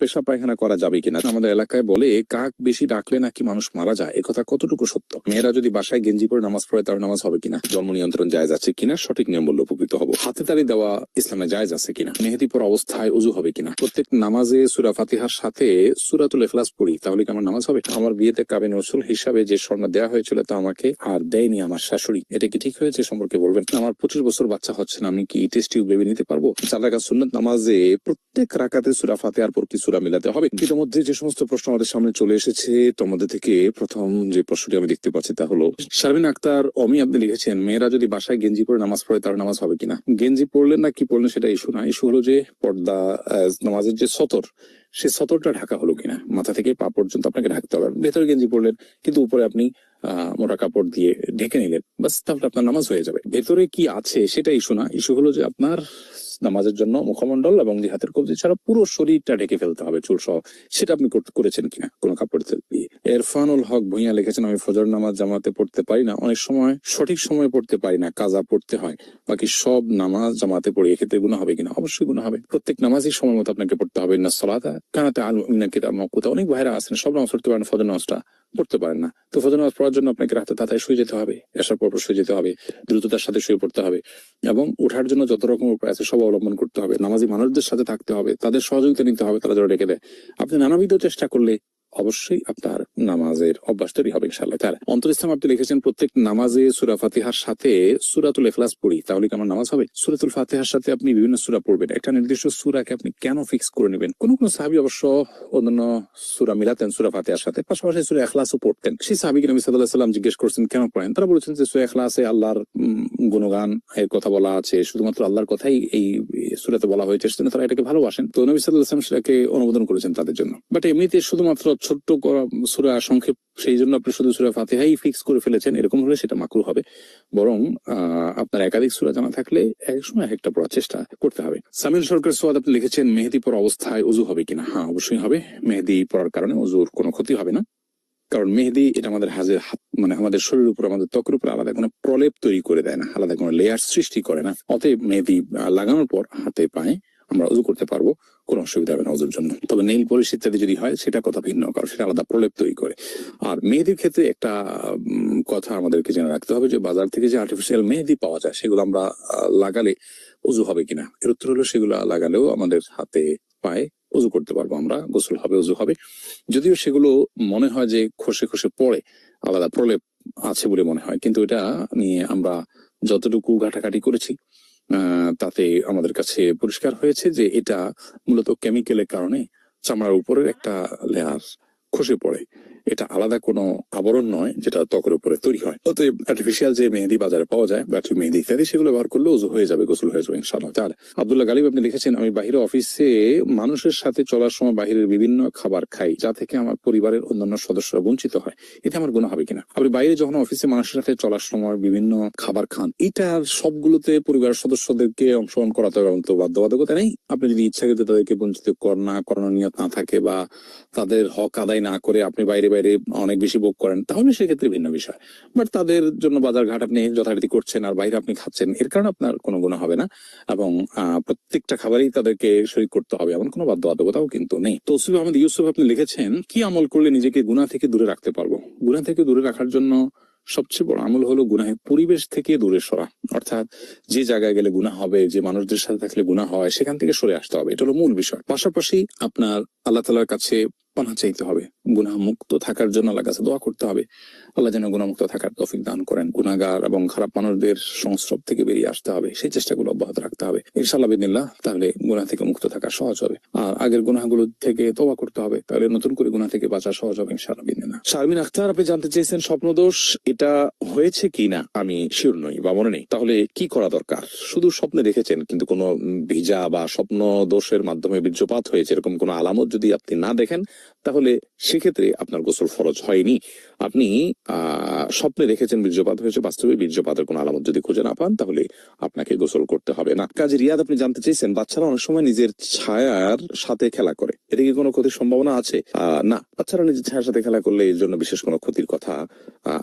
পেশা পায়খানা করা যাবে কিনা? আমাদের এলাকায় বলে, কাক বেশি ডাকলে নাকি মানুষ মারা যায়? একথা কতটুকু সত্য? মেয়েরা যদি বাসায় গেঞ্জি পরে নামাজ পড়ে, তার নামাজ হবে কিনা? জন্ম নিয়ন্ত্রণ জায়জ আছে কিনা? সঠিক নিয়ম বললে উপকৃত হব। হাতে তালি দেওয়া ইসলামে জায়জ আছে কিনা? মেহেদি পর অবস্থায় উজু হবে কিনা? প্রত্যেক নামাজে সুরা ফাতিহার সাথে সুরাতুল এখলাস পড়ি, তাহলে কি আমার নামাজ হবে? আমার বিয়েতে কাবিন রসুল হিসাবে যে স্বর্ণ দেওয়া হয়েছিল, তা আমাকে আর দেয়নি আমার শাশুড়ি। এটা কি ঠিক হয়েছে সম্পর্কে বলবেন? আমার পঁচিশ বছর বাচ্চা হচ্ছে না, আমি কি টেস্ট টিউব বেবি নিতে পারব? রাখা সুন্নত নামাজে প্রত্যেক রাকাতে সুরা ফাতিহার পর কি সুরা মিলাতে হবে। ইতিমধ্যে যে সমস্ত প্রশ্ন আমাদের সামনে চলে এসেছে তোমাদের থেকে প্রথম যে প্রশ্নটি আমি দেখতে পাচ্ছি তা হলো শারমিন আক্তার অমি আপনি লিখেছেন মেয়েরা যদি বাসায় গেঞ্জি পরে নামাজ পড়ে তার নামাজ হবে কিনা? গেঞ্জি পড়লেন না কি পড়লেন সেটা ইস্যু না। ইস্যু হলো যে পর্দা নামাজের যে সতর সে সতরটা ঢাকা হলো কিনা? মাথা থেকে পা পর্যন্ত আপনাকে ঢাকতে হবে। ভেতরে গেঞ্জি পড়লেন কিন্তু উপরে আপনি মোটা কাপড় দিয়ে ঢেকে নিলেন। বাস, তাহলে আপনার নামাজ হয়ে যাবে। ভেতরে কি আছে সেটা ইস্যু না ইস্যু হলো যে আপনার নামাজের জন্য মুখমন্ডল এবং যে হাতের কবজি ছাড়া পুরো শরীরটা ঢেকে ফেলতে হবে, চুল সহ। সেটা আপনি করেছেন কিনা? কোনো কাপড় দিয়ে এরফানুল হক ভুইয়া লিখেছেন, আমি ফজর নামাজ জামাতে পড়তে পারি না। অনেক সময় সঠিক সময় পড়তে পারি না, কাজা পড়তে হয়। বাকি সব নামাজ জামাতে পড়ি, এক্ষেত্রে গুণা হবে কিনা? অবশ্যই গুণা হবে। প্রত্যেক নামাজই সময় মতো আপনাকে পড়তে হবে। না সলাতা কানাতে আল কিতাব মকুতা অনেক ভাইরা আছেন, সব নামাজ পড়তে পারেন, ফজর নামাজটা পড়তে পারেন না। তো ফজর নামাজ পড়ার জন্য আপনাকে রাতে তাড়াতাড়ি শুয়ে যেতে হবে, এসার পর শুয়ে যেতে হবে, দ্রুততার সাথে শুয়ে পড়তে হবে এবং ওঠার জন্য যত রকম উপায় আছে সব অবলম্বন করতে হবে। নামাজি মানুষদের সাথে থাকতে হবে, তাদের সহযোগিতা নিতে হবে, তারা যারা রেখে দেয়। আপনি নানাবিধ চেষ্টা করলে অবশ্যই আপনার নামাজের অভ্যাস তৈরি হবে ইনশাল্লাহ তার অন্তর ইসলাম আপনি লিখেছেন, প্রত্যেক নামাজে সুরা ফাতিহার সাথে সুরাতুল এখলাস পড়ি, তাহলে কি আমার নামাজ হবে? সুরাতুল ফাতিহার সাথে আপনি বিভিন্ন সুরা পড়বেন। একটা নির্দিষ্ট সুরাকে আপনি কেন ফিক্স করে নেবেন? কোন কোন সাহাবি অবশ্য অন্যান্য সুরা মিলাতেন সুরা ফাতিহার সাথে, পাশাপাশি সুরা এখলাসও পড়তেন। সেই সাহাবিকে নবী সাল্লাহ সাল্লাম জিজ্ঞেস করছেন, কেন পড়েন? তারা বলেছেন যে, সুরা এখলাসে আল্লাহর গুণগান, এর কথা বলা আছে, শুধুমাত্র আল্লাহর কথাই এই সুরাতে বলা হয়েছে, সেজন্য তারা এটাকে ভালোবাসেন। তো নবী সাল্লাহ সাল্লাম সেটাকে অনুমোদন করেছেন তাদের জন্য। বাট এমনিতে শুধুমাত্র ছোট্ট সুরা সংক্ষেপ, সেই জন্য আপনি শুধু সুরা ফাতিহাই ফিক্স করে ফেলেছেন, এরকম হলে সেটা মাকরু হবে। বরং আপনার একাধিক সুরা জানা থাকলে এক সময় এক একটা পড়ার চেষ্টা করতে হবে। সামিল সরকার সোয়াদ আপনি লিখেছেন, মেহেদি পর অবস্থায় উজু হবে কিনা? হ্যাঁ অবশ্যই হবে। মেহেদি পড়ার কারণে উজুর কোনো ক্ষতি হবে না। কারণ মেহেদি এটা আমাদের হাজের হাত মানে আমাদের শরীরের উপর, আমাদের ত্বকের উপর আলাদা কোনো প্রলেপ তৈরি করে দেয় না, আলাদা কোনো লেয়ার সৃষ্টি করে না। অতএব মেহেদি লাগানোর পর হাতে পায়ে আমরা উজু করতে পারব, কোনো অসুবিধা হবে না উজুর জন্য। তবে নেইল পলিশ ইত্যাদি যদি হয়, সেটা কথা ভিন্ন কারণ, সেটা আলাদা প্রলেপ তৈরি করে। আর মেহেদির ক্ষেত্রে একটা কথা আমাদেরকে জেনে রাখতে হবে যে, বাজার থেকে যে আর্টিফিশিয়াল মেহেদি পাওয়া যায়, সেগুলো আমরা লাগালে উজু হবে কিনা? এর উত্তর হলো, সেগুলো লাগালেও আমাদের হাতে পায়ে উজু করতে পারব আমরা, গোসল হবে, উজু হবে। যদিও সেগুলো মনে হয় যে খসে খসে পড়ে, আলাদা প্রলেপ আছে বলে মনে হয়। কিন্তু এটা নিয়ে আমরা যতটুকু ঘাটাঘাটি করেছি তাতে আমাদের কাছে পরিষ্কার হয়েছে যে এটা মূলত কেমিক্যালের কারণে চামড়ার উপরের একটা লেয়ার খসে পড়ে। এটা আলাদা কোনো আবরণ নয়, যেটা ত্বকের উপরে তৈরি হয়। অতএব আর্টিফিশিয়াল যে মেহেদি বাজারে পাওয়া যায় ব্যাটারি মেহেদি ইত্যাদি, সেগুলো ব্যবহার করলে উজু হয়ে যাবে, গোসল হয়ে যাবে, ইনশাআল্লাহ। তার আব্দুল্লাহ গালিব আপনি লিখেছেন আমি বাহিরে অফিসে মানুষের সাথে চলার সময় বাহিরের বিভিন্ন খাবার খাই, যা থেকে আমার পরিবারের অন্যান্য সদস্যরা বঞ্চিত হয়। এতে আমার গুণ হবে কিনা? আপনি বাইরে যখন অফিসে মানুষের সাথে চলার সময় বিভিন্ন খাবার খান, এটা সবগুলোতে পরিবারের সদস্যদেরকে অংশগ্রহণ করাতে হবে এমন তো বাধ্যবাধকতা নেই। আপনি যদি ইচ্ছাকৃত তাদেরকে বঞ্চিত কর, না করানোর নিয়ত না থাকে বা তাদের হক আদায় না করে আপনি বাইরে বাইরে অনেক বেশি ভোগ করেন, তাহলে সেক্ষেত্রে ভিন্ন বিষয়। বাট তাদের জন্য বাজার ঘাট আপনি যথারীতি করছেন আর বাইরে আপনি খাচ্ছেন, এর কারণে আপনার কোনো গুণ হবে না। এবং প্রত্যেকটা খাবারই তাদেরকে শরীর করতে হবে, এমন কোনো বাধ্যবাধকতাও কিন্তু নেই। তৌসিফ আহমদ ইউসুফ আপনি লিখেছেন, কি আমল করলে নিজেকে গুণা থেকে দূরে রাখতে পারব? গুণা থেকে দূরে রাখার জন্য সবচেয়ে বড় আমল হলো গুনাহে পরিবেশ থেকে দূরে সরা। অর্থাৎ যে জায়গায় গেলে গুণা হবে, যে মানুষদের সাথে থাকলে গুণা হয়, সেখান থেকে সরে আসতে হবে। এটা হলো মূল বিষয়। পাশাপাশি আপনার আল্লাহ তালার কাছে পানা চাইতে হবে। গুনাহ মুক্ত থাকার জন্য আল্লাহ কাছে দোয়া করতে হবে। আল্লাহ যেন গুণামুক্ত থাকার তৌফিক দান করেন। গুনাগার এবং খারাপ মানুষদের সংস্রব থেকে বেরিয়ে আসতে হবে। সেই চেষ্টাগুলো অব্যাহত রাখতে হবে। ইনশাল্লাহ বিদিল্লাহ তাহলে গুনাহ থেকে মুক্ত থাকা সহজ হবে। আর আগের গুনাহগুলো থেকে তোবা করতে হবে। তাহলে নতুন করে গুনাহ থেকে বাঁচা সহজ হবে ইনশাল্লাহ বিদিল্লাহ শারমিন আখতার, আপনি জানতে চেয়েছেন স্বপ্নদোষ, এটা হয়েছে কিনা? আমি শিওর নই বা মনে নেই। তাহলে কি করা দরকার? শুধু স্বপ্নে দেখেছেন, কিন্তু কোনো ভিজা বা স্বপ্ন দোষের মাধ্যমে বীর্যপাত হয়েছে, এরকম কোনো আলামত যদি আপনি না দেখেন তাহলে সেক্ষেত্রে আপনার গোসল ফরজ হয়নি। আপনি স্বপ্নে দেখেছেন বীর্যপাত হয়েছে, বাস্তবে বীর্যপাতের কোনো আলামত যদি খুঁজে না পান, তাহলে আপনাকে গোসল করতে হবে। না, কাজে রিয়াদ আপনি জানতে চেয়েছেন, বাচ্চারা অনেক সময় নিজের ছায়ার সাথে খেলা করে। এটা কি কোনো ক্ষতির সম্ভাবনা আছে? না। বাচ্চারা নিজের ছায়ার সাথে খেলা করলে এর জন্য বিশেষ কোনো ক্ষতির কথা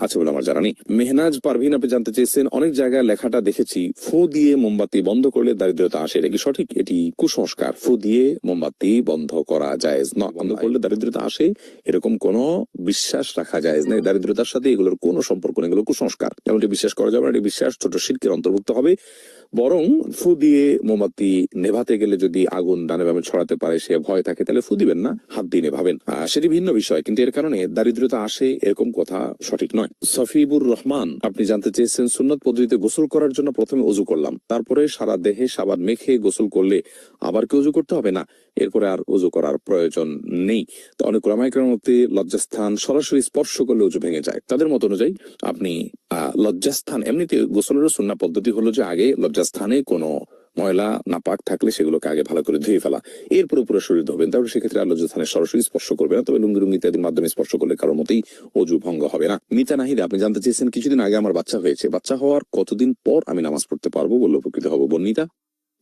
আছে বলে আমার জানা নেই। মেহনাজ পারভিন, আপনি জানতে চেয়েছেন, অনেক জায়গায় লেখাটা দেখেছি, ফু দিয়ে মোমবাতি বন্ধ করলে দারিদ্রতা আসে। এটা কি সঠিক? এটি কুসংস্কার। ফু দিয়ে মোমবাতি বন্ধ করা যায় না বন্ধ করলে দারিদ্রতা আসে, এরকম কোন বিশ্বাস রাখা যায় না দারিদ্রতার সাথে এগুলোর কোনো সম্পর্ক নেই, এগুলো কুসংস্কার। এমনটি বিশ্বাস করা যাবে না, এটি বিশ্বাস ছোট শিল্পের অন্তর্ভুক্ত হবে। বরং ফু দিয়ে মোমবাতি নেভাতে গেলে যদি আগুন ডানে বামে ছড়াতে পারে, সে ভয় থাকে, তাহলে ফু দিবেন না, হাত দিয়ে নেভাবেন। সেটি ভিন্ন বিষয়, কিন্তু এর কারণে দারিদ্রতা আসে এরকম কথা সঠিক নয়। সফিবুর রহমান, আপনি জানতে চেয়েছেন, সুন্নত পদ্ধতিতে গোসল করার জন্য প্রথমে অজু করলাম। তারপরে সারা দেহে সাবান মেখে গোসল করলে আবার কি অজু করতে হবে? না এরপরে আর অজু করার প্রয়োজন নেই। অনেক রামায়িকের মধ্যে লজ্জাস্থান সরাসরি স্পর্শ করলে অজু ভেঙে যায়। তাদের মত অনুযায়ী আপনি লজ্জাস্থান এমনিতে গোসলের সুন্না পদ্ধতি হলো যে আগে লজ্জাস্থানে কোনো ময়লা, নাপাক থাকলে সেগুলোকে আগে ভালো করে ধুয়ে ফেলা। এরপর পুরো শরীর ধোবেন। তাহলে সেক্ষেত্রে আর লজ্জাস্থানে সরাসরি স্পর্শ করবে না। তবে লুঙ্গি লুঙ্গি ইত্যাদির মাধ্যমে স্পর্শ করলে কারোর মতেই অজু ভঙ্গ হবে না। মিতা নাহিদা, আপনি জানতে চেয়েছেন, কিছুদিন আগে আমার বাচ্চা হয়েছে। বাচ্চা হওয়ার কতদিন পর আমি নামাজ পড়তে পারব বলে উপকৃত হব বর্ণিতা?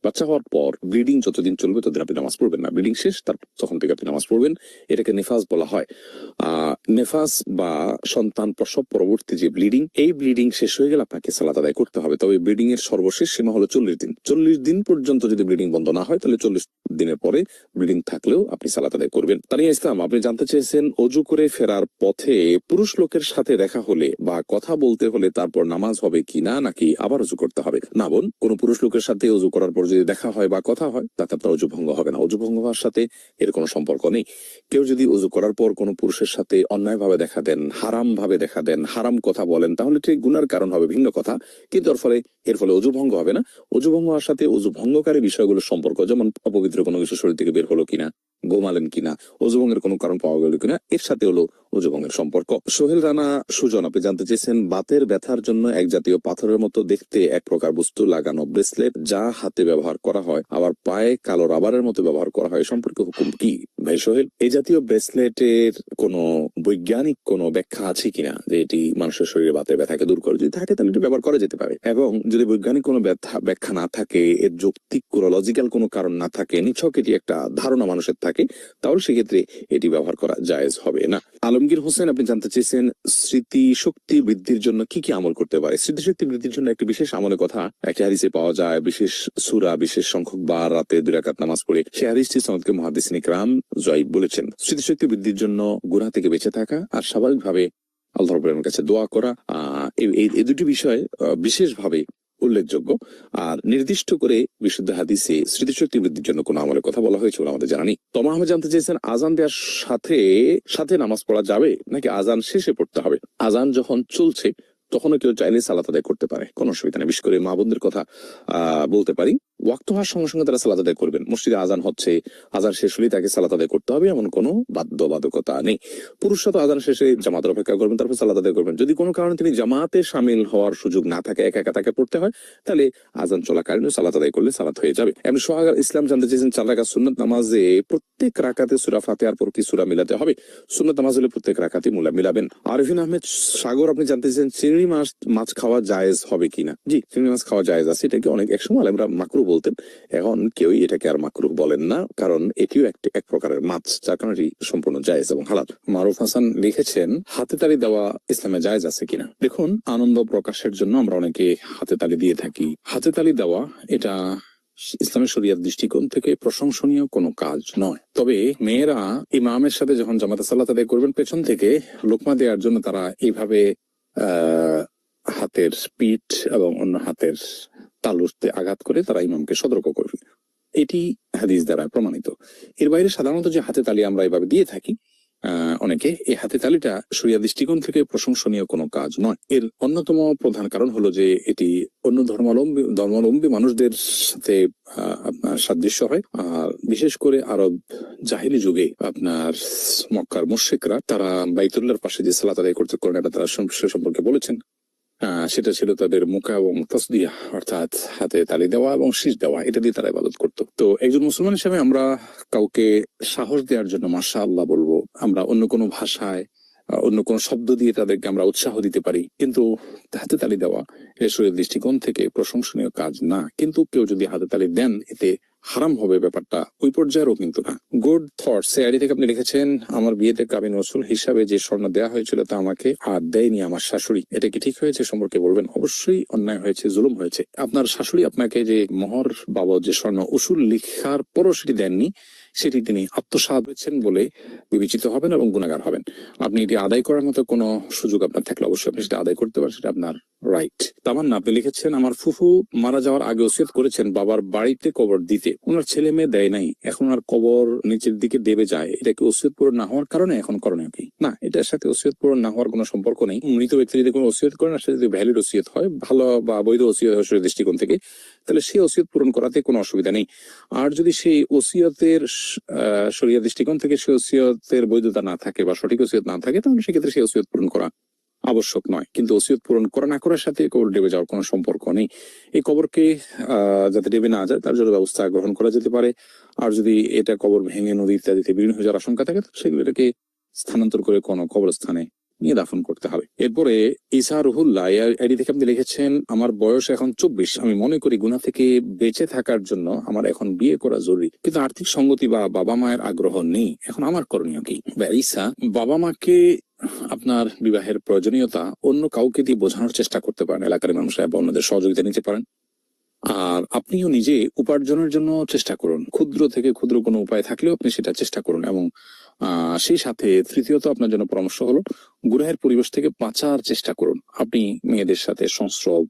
বাচ্চা হওয়ার পর ব্লিডিং যতদিন চলবে ততদিন আপনি নামাজ পড়বেন না। ব্লিডিং শেষ তার তখন থেকে আপনি নামাজ পড়বেন। এটাকে নেফাস বলা হয়। নেফাস বা সন্তান প্রসব পরবর্তী যে ব্লিডিং এই ব্লিডিং শেষ হয়ে গেলে আপনাকে সালাত আদায় করতে হবে। তবে ব্লিডিং এর সর্বশেষ সীমা হলো চল্লিশ দিন। চল্লিশ দিন পর্যন্ত যদি ব্লিডিং বন্ধ না হয়, তাহলে চল্লিশ দিনের পরে ব্লিডিং থাকলেও আপনি সালাত আদায় করবেন। তানিয়া ইসলাম, আপনি জানতে চেয়েছেন অজু করে ফেরার পথে পুরুষ লোকের সাথে দেখা হলে বা কথা বলতে হলে তারপর নামাজ হবে কিনা নাকি আবার অজু করতে হবে? না বোন, কোন পুরুষ লোকের সাথে অজু করার পর যদি দেখা হয় বা কথা হয় তাতে আপনার অজু ভঙ্গ হবে না। অজু ভঙ্গ হওয়ার সাথে এর কোনো সম্পর্ক নেই। কেউ যদি উজু করার পর কোনো পুরুষের সাথে অন্যায়ভাবে দেখা দেন হারাম ভাবে দেখা দেন, হারাম কথা বলেন, তাহলে ঠিক গুনার কারণ হবে ভিন্ন কথা। কিন্তু এর ফলে এর ফলে অজু ভঙ্গ হবে না। অজু ভঙ্গ হওয়ার সাথে অজু ভঙ্গকারী বিষয়গুলোর সম্পর্ক, যেমন অপবিত্র কোনো কিছু শরীর থেকে বের হলো কিনা। গোমালেন কিনা? অজুবঙ্গের কোনো কারণ পাওয়া গেল কিনা? এর সাথে হলো ওজবংয়ের সম্পর্ক। সোহেল রানা, সুজন, আপনি জানতে চেয়েছেন, বাতের ব্যথার জন্য এক জাতীয় পাথরের মতো দেখতে এক প্রকার বস্তু লাগানো ব্রেসলেট যা হাতে ব্যবহার করা হয়, আবার পায়ে কালো রাবারের মতো ব্যবহার করা হয়। সম্পর্কে হুকুম কি? ভাই সোহেল, এই জাতীয় ব্রেসলেটের কোনো বৈজ্ঞানিক কোনো ব্যাখ্যা আছে কিনা যে এটি মানুষের শরীরে বাতের ব্যথাকে দূর করে? যদি থাকে, তাহলে এটি ব্যবহার করা যেতে পারে। এবং যদি বৈজ্ঞানিক কোনো ব্যাখ্যা না থাকে, এর যৌক্তিক কোনো লজিক্যাল কোনো কারণ না থাকে, নিছক এটি একটা ধারণা মানুষের থাকে, তাহলে সেক্ষেত্রে এটি ব্যবহার করা জায়েজ হবে না। আলমগীর হোসেন, আপনি জানতে চেয়েছেন স্মৃতি শক্তি বৃদ্ধির জন্য কি কি আমল করতে পারে? স্মৃতিশক্তি বৃদ্ধির জন্য একটি বিশেষ আমলের কথা একটি হাদিসে পাওয়া যায়, বিশেষ সুরা, বিশেষ সংখ্যক বার, রাতে দুই রাকাত নামাজ পড়ে। সেই হাদিসটি সনদকে মহাদিসিন ইকরাম জয়ীব বলেছেন। স্মৃতিশক্তি বৃদ্ধির জন্য গুনাহ থেকে বেঁচে থাকা আর স্বাভাবিকভাবে আল্লাহ রবের কাছে দোয়া করা এই- দুটি বিষয় বিশেষভাবে উল্লেখযোগ্য। আর নির্দিষ্ট করে বিশুদ্ধ হাদিসে স্মৃতিশক্তি বৃদ্ধির জন্য কোন আমলের কথা বলা হয়েছে বলে আমাদের জানা নেই। তমা আহমেদ জানতে চেয়েছেন, আজান দেওয়ার সাথে সাথে নামাজ পড়া যাবে নাকি আজান শেষে পড়তে হবে? আজান যখন চলছে, তখনও কেউ চাইলে সালাত আদায় করতে পারে। কোনো অসুবিধা নেই। বিশেষ করে মা বোনদের কথা বলতে পারি। ওয়াক্ত হওয়ার সঙ্গে সঙ্গে তারা সালাত আদায় করবেন। মসজিদে আজান হচ্ছে আজান শেষ হলেই তাকে সালাত আদায় করতে হবে, এমন কোনো বাধ্যবাধকতা নেই। পুরুষরা তো আজান শেষে জামাতের অপেক্ষা করবেন, তারপর সালাত আদায় করবেন। যদি কোনো কারণে তিনি জামাতে সামিল হওয়ার সুযোগ না থাকে, একা একা তাকে পড়তে হয়, তাহলে আজান চলাকালীন সালাত আদায় করলে সালাত হয়ে যাবে। এমনি সোহাগ ইসলাম জানতে চেয়েছেন, চার রাকাত সুন্নত নামাজে প্রত্যেক রাকাতে সুরা ফাতেহার পর কি সুরা মিলাতে হবে? সুন্নত নামাজ হলে প্রত্যেক রাকাতে মুলা মিলাবেন। আরফিন আহমেদ সাগর, আপনি জানতে চেয়েছেন, চিংড়ি মাছ মাছ খাওয়া জায়েজ হবে কিনা? জি, চিংড়ি মাছ খাওয়া জায়েজ আছে, এটাকে অনেক, একসময় আমরা মাকরু বলতেন। এখন কেউই এটাকে আর মাকরু বলেন না, কারণ এটিও একটি, এক প্রকারের মাছ যার কারণে এটি সম্পূর্ণ জায়েজ এবং হালাল। মারুফ হাসান লিখেছেন, হাতে তালি দেওয়া ইসলামে জায়েজ আছে কিনা? দেখুন, আনন্দ প্রকাশের জন্য আমরা অনেকে হাতে তালি দিয়ে থাকি। হাতে তালি দেওয়া, এটা ইসলামের শরিয়ার দৃষ্টিকোণ থেকে প্রশংসনীয় কোনো কাজ নয়। তবে মেয়েরা ইমামের সাথে যখন জামাতে সাল্লাত আদায় করবেন, পেছন থেকে লোকমা দেওয়ার জন্য তারা এইভাবে হাতের পিঠ এবং অন্য হাতের তালুতে আঘাত করে তারা ইমামকে সতর্ক করবে। এটি হাদিস দ্বারা প্রমাণিত। এর বাইরে সাধারণত যে হাতে তালি আমরা এভাবে দিয়ে থাকি অনেকে এই হাতে তালিটা সরিয়া দৃষ্টিকোণ থেকে প্রশংসনীয় কোনো কাজ নয়। এর অন্যতম প্রধান কারণ হলো যে এটি অন্য ধর্মাবলম্বী ধর্মাবলম্বী মানুষদের সাথে আপনার সাদৃশ্য হয়। আর বিশেষ করে আরব জাহিলি যুগে আপনার মক্কার মুশ্রিকরা, তারা বাইতুল্লাহর পাশে যে সালাত আদায় করতে করেন, এটা তারা সে সম্পর্কে বলেছেন। সেটা ছিল তাদের মুখা এবং তসদিয়া অর্থাৎ হাতে তালি দেওয়া এবং শীষ দেওয়া, এটা দিয়ে তারা ইবাদত করতো। তো একজন মুসলমান হিসেবে আমরা কাউকে সাহস দেওয়ার জন্য মাসা আল্লাহ বলব, আমরা অন্য কোনো ভাষায় অন্য কোনো শব্দ দিয়ে তাদেরকে আমরা উৎসাহ দিতে পারি। কিন্তু হাতে তালি দেওয়া এসবের দৃষ্টিকোণ থেকে প্রশংসনীয় কাজ না। কিন্তু কেউ যদি হাতে তালি দেন, এতে হারাম হবে ব্যাপারটা ওই পর্যায়েরও কিন্তু না। গুড থটস আইডি থেকে আপনি লিখেছেন, আমার বিয়েতে কাবিন রসুল হিসাবে যে স্বর্ণ দেওয়া হয়েছিল তা আমাকে আর দেয়নি আমার শাশুড়ি। এটা কি ঠিক হয়েছে সম্পর্কে বলবেন? অবশ্যই অন্যায় হয়েছে, জুলুম হয়েছে। আপনার শাশুড়ি আপনাকে যে মোহর বাবদ যে স্বর্ণ উসুল লিখার পরও সেটি দেননি সেটি তিনি আত্মসাৎ হয়েছেন বলে বিবেচিত হবেন এবং গুণাগার হবেন। আপনি এটি আদায় করার মতো কোনো সুযোগ আপনার থাকলে অবশ্যই আপনি সেটা আদায় করতে পারেন, সেটা আপনার রাইট তামান্না, আপনি লিখেছেন, আমার ফুফু মারা যাওয়ার আগে ওসিয়ত করেছেন, বাবার বাড়িতে কবর দিতে। ওনার ছেলে মেয়ে দেয় নাই। এখন আর কবর নিচের দিকে দেবে যায়। এটা কি ওসিয়ত পূরণ না হওয়ার কারণে? এখন করণীয় কি? না, এটার সাথে ওসিয়ত পূরণ না হওয়ার কোনো সম্পর্ক নেই। মৃত ব্যক্তি যদি কোনো ওসিয়ত করেন সেটা যদি ভ্যালিড ওসিয়ত হয়, ভালো বা বৈধ ওসিয়ত দৃষ্টিকোণ থেকে তাহলে সেই ওসিয়ত পূরণ করাতে কোনো অসুবিধা নেই। আর যদি সেই ওসিয়তের শরীয় দৃষ্টিকোণ থেকে সেই ওসিয়তের বৈধতা না থাকে বা সঠিক ওসিয়ত না থাকে, তাহলে সেক্ষেত্রে সেই ওসিয়ত পূরণ করা আবশ্যক নয়। কিন্তু ওসিয়ত পূরণ করা না করার সাথে কবর ডেবে যাওয়ার কোনো সম্পর্ক নেই। এই কবরকে যাতে ডেবে না যায়, তার জন্য ব্যবস্থা গ্রহণ করা যেতে পারে। আর যদি এটা কবর ভেঙে, নদী ইত্যাদিতে বিলীন হয়ে যাওয়ার আশঙ্কা থাকে তো সেগুলো এটাকে স্থানান্তর করে কোনো কবরস্থানে নিয়ে দাফন করতে হবে। এরপরে ইসা রুহুল্লাহ আইডি থেকে আপনি লিখেছেন, আমার বয়স এখন চব্বিশ, আমি মনে করি গুনা থেকে বেঁচে থাকার জন্য আমার এখন বিয়ে করা জরুরি। কিন্তু আর্থিক সঙ্গতি বা বাবা মায়ের আগ্রহ নেই। এখন আমার করণীয় কি? ঈসা, বাবা মাকে আপনার বিবাহের প্রয়োজনীয়তা অন্য কাউকে দিয়ে বোঝানোর চেষ্টা করতে পারেন। এলাকার মানুষরা বা অন্যদের সহযোগিতা নিতে পারেন। আর আপনিও নিজে উপার্জনের জন্য চেষ্টা করুন। ক্ষুদ্র থেকে ক্ষুদ্র কোনো উপায় থাকলেও আপনি সেটা চেষ্টা করুন এবং সেই সাথে তৃতীয়ত আপনার জন্য পরামর্শ হলো গুনাহের পরিবেশ থেকে বাঁচার চেষ্টা করুন। আপনি মেয়েদের সাথে সংস্রব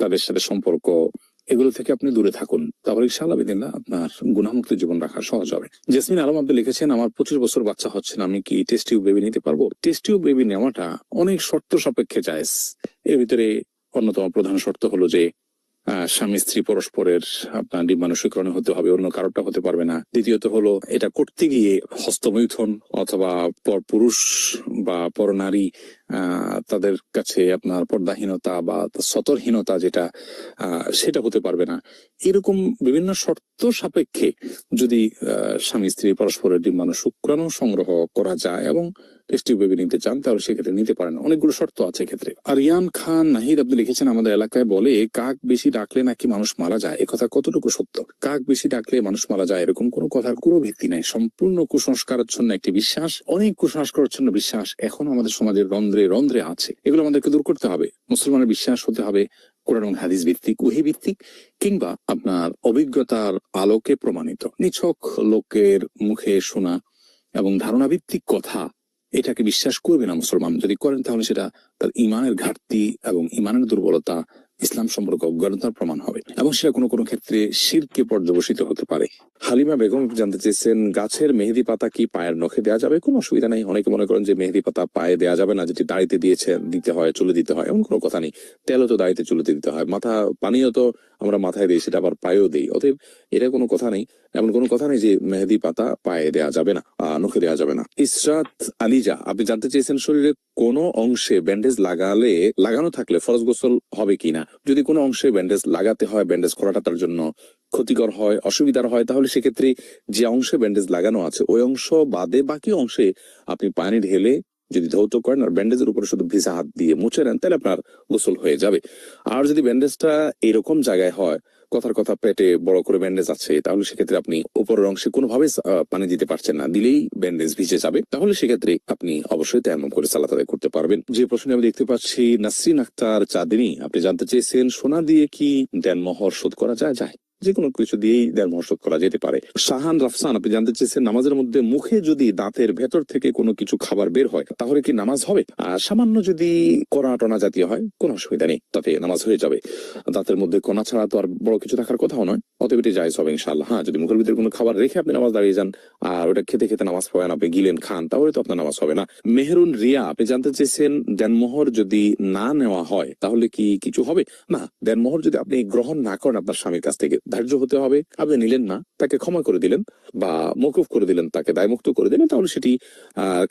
তাদের সাথে সম্পর্ক, এগুলো থেকে আপনি দূরে থাকুন। তাহলে ইনশাআল্লাহ বিদিল্লাহ আপনার গুণামুক্ত জীবন রাখা সহজ হবে। জেসমিন আলম আপনি লিখেছেন, আমার পঁচিশ বছর বাচ্চা হচ্ছে না, আমি কি টেস্ট টিউব বেবি নিতে পারব? টেস্ট টিউব বেবি নেওয়াটা অনেক শর্ত সাপেক্ষে জায়েজ। এর ভিতরে অন্যতম প্রধান শর্ত হলো যে স্বামী স্ত্রী পরস্পরের আপনার ডিম্বাণুষীকরণ হতে হবে অন্য কারোটা হতে পারবে না। দ্বিতীয়ত হলো এটা করতে গিয়ে হস্তমৈথুন অথবা পর পুরুষ বা পর নারী আহ, তাদের কাছে আপনার পর্দাহীনতা বা সতর্হীনতা যেটা সেটা হতে পারবে না। এরকম বিভিন্ন শর্ত সাপেক্ষে যদি স্বামী, স্ত্রী, পরস্পরের ডিম্বাণু শুক্রাণু সংগ্রহ করা যায় এবং টেস্টি বেবি নিতে চান, তাহলে সেক্ষেত্রে নিতে পারেন। অনেকগুলো শর্ত আছে এক্ষেত্রে। আরিয়ান খান নাহিদ, আপনি লিখেছেন আমাদের এলাকায় বলে, কাক বেশি ডাকলে নাকি মানুষ মারা যায়? একথা কতটুকু সত্য? কাক বেশি ডাকলে মানুষ মারা যায় এরকম কোনো কথার কোনো ভিত্তি নাই। সম্পূর্ণ কুসংস্কারাচ্ছন্ন একটি বিশ্বাস, অনেক কুসংস্কারাচ্ছন্ন বিশ্বাস এখন আমাদের সমাজের রন্ধ্রে রন্ধ্রে আছে। এগুলো আমাদেরকে দূর করতে হবে। মুসলমানের বিশ্বাস হতে হবে কোরআন এবং হাদিস ভিত্তিক, উহি ভিত্তিক, কিংবা আপনার অভিজ্ঞতার আলোকে প্রমাণিত। নিছক লোকের মুখে শোনা এবং ধারণা ভিত্তিক কথা, এটাকে বিশ্বাস করবে না মুসলমান। যদি করেন তাহলে সেটা তার ইমানের ঘাটতি এবং ইমানের দুর্বলতা ইসলাম সম্পর্কে অজ্ঞানতার প্রমাণ হবে এবং সেটা কোনো কোনো ক্ষেত্রে শিরকে পর্যবসিত হতে পারে। হালিমা বেগম জানতে চেয়েছেন, গাছের মেহেদি পাতা কি পায়ের নখে দেওয়া যাবে? কোনো অসুবিধা নেই। অনেকে মনে করেন যে মেহেদি পাতা পায়ে দেওয়া যাবে না, যেটি দাড়িতে দিয়েছে, দিতে হয়, চুলে দিতে হয়, এমন কোনো কথা নেই। তেলও তো দাড়িতে চুলেতে দিতে হয়। মাথা পানিও তো আমরা মাথায় দিই, সেটা আবার পায়েও দিই। অতএব এটা কোনো কথা নেই। এমন কোনো কথা নেই যে মেহেদি পাতা পায়ে দেওয়া যাবে না নখে দেওয়া যাবে না। ইসরাত আলিজা, আপনি জানতে চেয়েছেন শরীরে কোনো অংশে ব্যান্ডেজ লাগালে, লাগানো থাকলে ফরজ গোসল হবে কিনা? যদি কোনো অংশে ব্যান্ডেজ লাগাতে হয় ব্যান্ডেজ করাটা তার জন্য ক্ষতিকর হয়, অসুবিধার হয়, তাহলে সেক্ষেত্রে যে অংশে ব্যান্ডেজ লাগানো আছে, ওই অংশ বাদে বাকি অংশে আপনি পানি ঢেলে যদি ধৌত করেন আর ব্যান্ডেজের উপরে শুধু ভিজা হাত দিয়ে মুছে নেন, তাহলে আপনার গোসল হয়ে যাবে। আর যদি ব্যান্ডেজটা এরকম জায়গায় হয় কথার কথা পেটে বড় করে ব্যান্ডেজ আছে, তাহলে সেক্ষেত্রে আপনি উপরের অংশে কোনোভাবে পানি দিতে পারছেন না। দিলেই ব্যান্ডেজ ভিজে যাবে। তাহলে সেক্ষেত্রে আপনি অবশ্যই তেমন করে সালাত করতে পারবেন। যে প্রশ্নে আমি দেখতে পাচ্ছি, নাসরিন আক্তার চাঁদিনী, আপনি জানতে চেয়েছেন, সোনা দিয়ে কি দেন মহর শোধ করা যায়? যায় যে কোনো কিছু দিয়েই দেড় মোহর করা যেতে পারে। শাহান রাফসান, আপনি জানতে চেয়েছেন, নামাজের মধ্যে মুখে যদি দাঁতের ভেতর থেকে কোনো কিছু খাবার বের হয়, তাহলে কি নামাজ হবে? সামান্য যদি কণা টনা জাতীয় হয়, কোনো অসুবিধা নেই, তাতে নামাজ হয়ে যাবে। দাঁতের মধ্যে কণা ছাড়া তো আর বড় কিছু থাকার কথাও নয়। অতএব এটি জায়জ হবে ইনশাল্লাহ হ্যাঁ যদি মুখের ভিতরে কোনো খাবার রেখে আপনি নামাজ দাঁড়িয়ে যান, আর ওটা খেতে খেতে নামাজ পড়েন, আপনি গিলেন, খান, তাহলে তো আপনার নামাজ হবে না। মেহরুন রিয়া, আপনি জানতে চেয়েছেন, দেনমোহর যদি না নেওয়া হয়, তাহলে কি কিছু হবে? না, দেনমোহর যদি আপনি গ্রহণ না করেন আপনার স্বামীর কাছ থেকে ধার্য হতে হবে। আপনি নিলেন না, তাকে ক্ষমা করে দিলেন বা মকুফ করে দিলেন, তাকে দায়মুক্ত করে দিলেন, তাহলে সেটি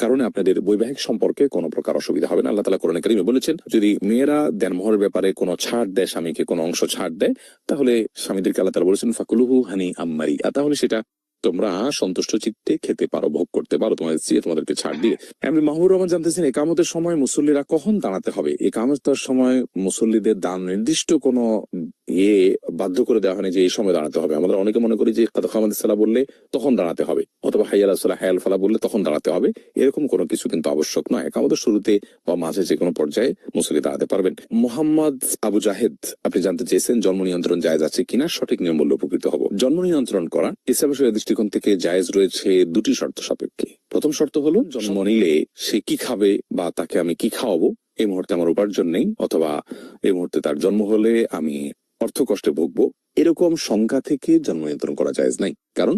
কারণে আপনাদের বৈবাহিক সম্পর্কে কোনো প্রকার অসুবিধা হবে না। আল্লাহ তালা কোরআন কারিমে বলেছেন, যদি মেয়েরা দেনমোহরের ব্যাপারে কোনো ছাড় দেয়, স্বামীকে কোনো অংশ ছাড় দেয়, তাহলে স্বামীদেরকে আল্লাহ তালা বলেছেন, ফাকুলুহু হানি আম্মারি। তাহলে সেটা তোমরা সন্তুষ্ট চিত্তে খেতে পারো, ভোগ করতে পারো তোমাদের স্ত্রী তোমাদেরকে ছাড় দিয়ে। এমনি মাহবুর রহমান জানতেছেন, একামতের সময় মুসল্লিরা কখন দাঁড়াতে হবে? একামতের সময় মুসল্লিদের দান নির্দিষ্ট কোনো ইয়ে বাধ্য করে দেওয়া হয়নি যে এই সময় দাঁড়াতে হবে। আমাদের অনেকে মনে করি যে সালা বললে তখন দাঁড়াতে হবে, অথবা হাইয়াল সালা হায়াল ফালা বললে তখন দাঁড়াতে হবে। এরকম কোনো কিছু কিন্তু আবশ্যক নয়। একামতের শুরুতে বা মাঝে যে কোনো পর্যায়ে মুসল্লি দাঁড়াতে পারবেন। মোহাম্মদ আবু জাহেদ, আপনি জানতে চেয়েছেন জন্ম নিয়ন্ত্রণ জায়েজ আছে কিনা? সঠিক নিয়ম বললে উপকৃত হব। জন্ম নিয়ন্ত্রণ করা ইসলাম শরীয়তের দৃষ্টিকোণ থেকে জায়েজ রয়েছে দুটি শর্ত সাপেক্ষে। প্রথম শর্ত হলো, জন্ম নিলে সে কি খাবে বা তাকে আমি কি খাওয়াবো? এই মুহূর্তে আমার উপার্জন নেই, অথবা এই মুহূর্তে তার জন্ম হলে আমি অর্থ কষ্টে ভুগবো, এরকম সংখ্যা থেকে জন্ম নিয়ন্ত্রণ করা যায় নাই। কারণ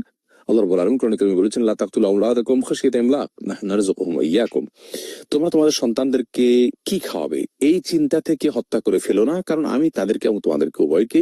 তোমাদের সন্তানদেরকে কি খাওয়াবে? এই চিন্তা থেকে হত্যা করে ফেলো না, কারণ আমি তাদেরকে এবং তোমাদেরকে, উভয়কে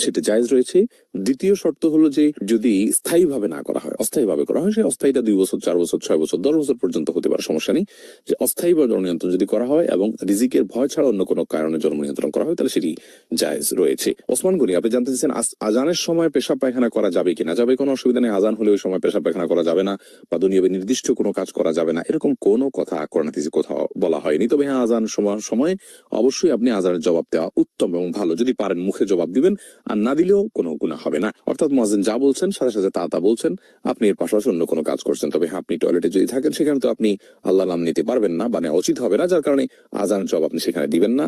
সেটা জায়েজ রয়েছে। দ্বিতীয় শর্ত হলো যে যদি স্থায়ীভাবে না করা হয়, অস্থায়ীভাবে করা হয়, সে অস্থায়ীটা দুই বছর, চার বছর, ছয় বছর, দশ বছর পর্যন্ত হতে পারে, সমস্যা নেই। যে অস্থায়ীভাবে জন্ম নিয়ন্ত্রণ যদি করা হয় এবং রিজিকের ভয় ছাড়া অন্য কোনো কারণে জন্ম নিয়ন্ত্রণ করা হয়, তাহলে সেটি জায়েজ রয়েছে। ওসমান গনি, আপনি জানতে চাইছেন আজানের সময় পেশাব পায়খানা করা যাবে কিনা যাবে, কোনো অসুবিধা নেই। আজান হলে ওই সময় পেশাব পায়খানা করা যাবে না বা দুনিয়াবে নির্দিষ্ট কোনো কাজ করা যাবে না। এরকম কোনো কথা করোনাতিসে কোথাও বলা হয়নি। তবে হ্যাঁ আজান সময় অবশ্যই আপনি আজানের জবাব দেওয়া উত্তম এবং ভালো। যদি পারেন, মুখে জবাব দিবেন। আর না দিলেও কোনো গুণা হবে না। অর্থাৎ মহাজেন যা বলছেন, সাথে সাথে তা তা বলছেন, আপনি এর পাশাপাশি অন্য কোনো কাজ করছেন। তবে হ্যাঁ আপনি টয়লেটে যদি থাকেন, সেখানে তো আপনি আল্লাহ নাম নিতে পারবেন না মানে উচিত হবে না, যার কারণে আজানের জবাব আপনি সেখানে দিবেন না।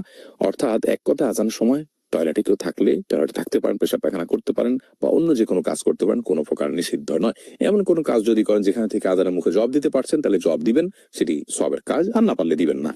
অর্থাৎ এক কথা আজানের সময় টয়লেটে কেউ থাকলে টয়লেটে থাকতে পারেন, পেশাব পায়খানা করতে পারেন বা অন্য যে কোনো কাজ করতে পারেন, কোনো প্রকার নিষিদ্ধ নয়। এমন কোনো কাজ যদি করেন যেখানে থেকে আজানের মুখে জব দিতে পারছেন, তাহলে জব দিবেন, সেটি সবের কাজ, আর না পারলে দিবেন না।